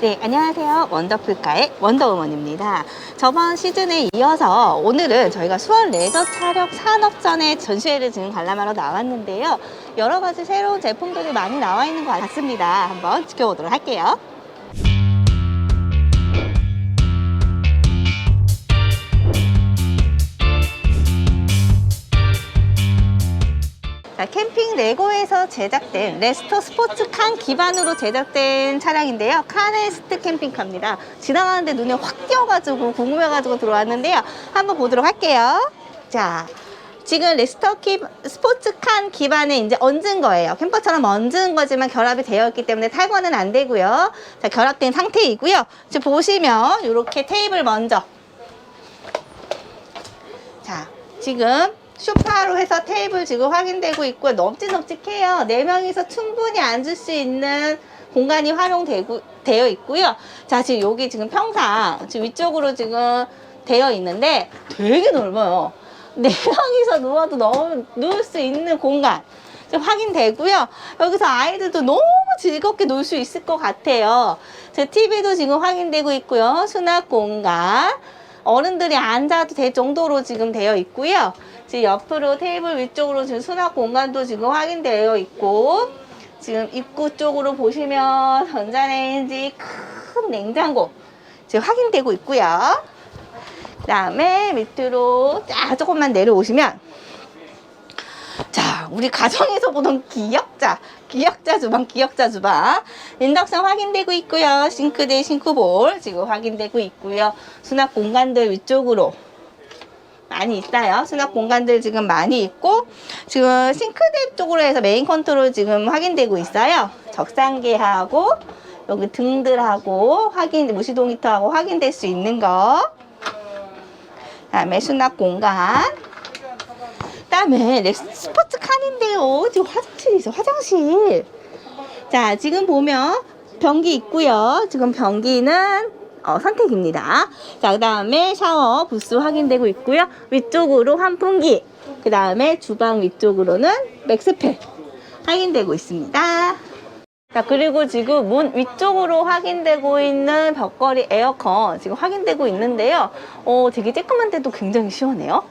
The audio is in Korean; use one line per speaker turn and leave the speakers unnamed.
네, 안녕하세요. 원더풀카의 원더우먼입니다. 저번 시즌에 이어서 오늘은 저희가 수원 레저 차력 산업전의 전시회를 지금 관람하러 나왔는데요. 여러 가지 새로운 제품들이 많이 나와 있는 것 같습니다. 한번 지켜보도록 할게요. 자, 캠핑 레고에서 제작된 레스터 스포츠 칸 기반으로 제작된 차량인데요. 카네스트 캠핑카입니다. 지나가는데 눈에 확 띄어가지고 궁금해가지고 들어왔는데요. 한번 보도록 할게요. 자, 지금 레스터 키, 스포츠 칸 기반에 이제 얹은 거예요. 캠퍼처럼 얹은 거지만 결합이 되어 있기 때문에 탈거는 안 되고요. 자, 결합된 상태이고요. 지금 보시면 이렇게 테이블 먼저 자, 지금 쇼파로 해서 테이블 지금 확인되고 있고요. 널찍널찍해요. 네명이서 충분히 앉을 수 있는 공간이 활용되고, 되어 있고요. 자, 지금 여기 지금 평상, 지금 위쪽으로 지금 되어 있는데 되게 넓어요. 네 명이서 누워도 너무 누울 수 있는 공간. 지금 확인되고요. 여기서 아이들도 너무 즐겁게 놀 수 있을 것 같아요. 제 TV도 지금 확인되고 있고요. 수납 공간. 어른들이 앉아도 될 정도로 지금 되어 있고요. 지금 옆으로 테이블 위쪽으로 지금 수납 공간도 지금 확인되어 있고, 지금 입구 쪽으로 보시면 전자레인지 큰 냉장고 지금 확인되고 있고요. 그 다음에 밑으로 쫙 조금만 내려오시면 자, 우리 가정에서 보던 기역자, 기역자 주방, 기역자 주방. 인덕션 확인되고 있고요. 싱크대, 싱크볼 지금 확인되고 있고요. 수납 공간들 위쪽으로 많이 있어요. 수납 공간들 지금 많이 있고, 지금 싱크대 쪽으로 해서 메인 컨트롤 지금 확인되고 있어요. 적상계하고, 여기 등들하고, 확인, 무시동 히터하고 확인될 수 있는 거. 그 다음에 수납 공간. 그다음에 렉스 스포츠 칸인데요. 지금 화장실이 있어. 화장실. 자, 지금 보면 변기 있고요. 지금 변기는 어, 선택입니다. 자, 그 다음에 샤워 부스 확인되고 있고요. 위쪽으로 환풍기. 그 다음에 주방 위쪽으로는 맥스팬 확인되고 있습니다. 자, 그리고 지금 문 위쪽으로 확인되고 있는 벽걸이 에어컨 지금 확인되고 있는데요. 어, 되게 쬐끔한데도 굉장히 시원해요.